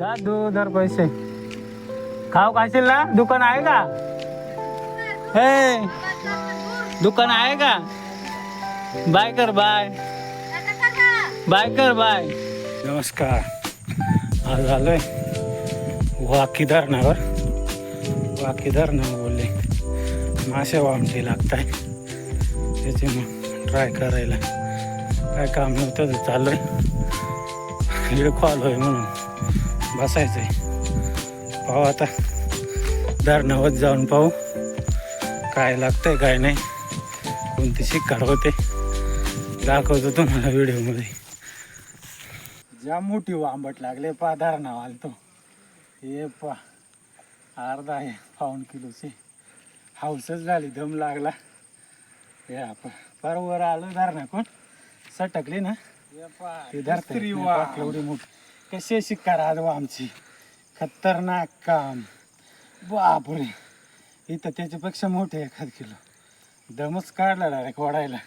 दा दू हजार पैसे. खाऊ खाशील ना? दुकान आहे का? हे दुकान आहे का? बाय कर बाय. बाय कर बाय. नमस्कार. आज आलोय वाकी धरणावर वाकीदार नाव बोलले. मासे लागत लागताय. त्याचे मग ट्राय करायला. काय काम नव्हतं तर चाललोय. इकडे कॉल होय म्हणून बसायचंय. पाहू आता धरणावर जाऊन पाहू काय लागतंय काय नाही. कोणती शिकार होते. दाखवतो तुम्हाला व्हिडिओमध्ये. ज्या मोठी वांबट लागले पा धरणा आलतो. हे पा अर्धा आहे पाऊन किलोचे. हाऊसच झाली दम लागला. हे आपण परवर वर आलो धरणा कोण? सटकली ना? ते धरते एवढी मोठी. कसे शिकार आज आमची? खतरनाक काम. बापरे. इथं त्याच्यापेक्षा मोठे एखाद किलो. दमच काढला डायरेक्ट वाढायला.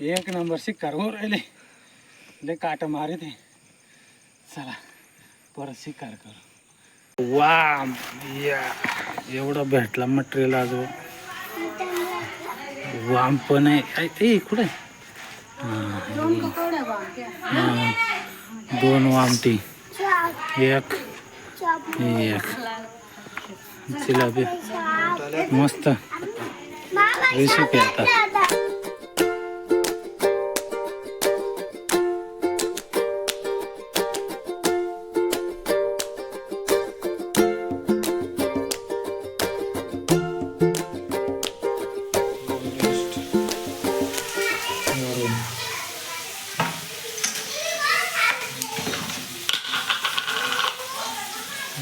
एक नंबर शिकार हो राहिले. लय काट मारित आहे. चला परत शिकार करू. वा या एवढं भेटला मटेरियल आज वाम पण आहे. ऐ, ए कुठे दोन वामटी. एक. एक. जिलाबी मस्त. रेसिपी आता.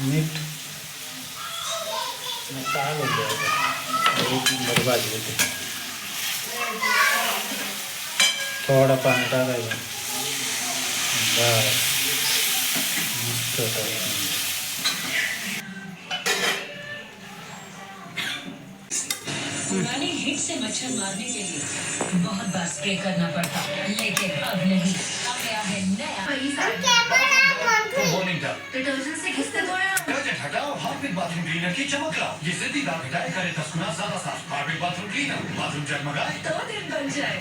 मीठ काय बोलतो एक नंबर होते थोडा टाकायचं बस। मस्त पुराने हिट से मच्छर मारने के लिए बहुत बार स्प्रे करना पड़ता। लेकिन अब नहीं। अब गया है नया? क्लीनर की चमक लाओ ये जिद्दी दाग करे तस्कुना गुना ज्यादा साफ हार्पिक बाथरूम क्लीनर बाथरूम जगमगाए तो दिन बन जाए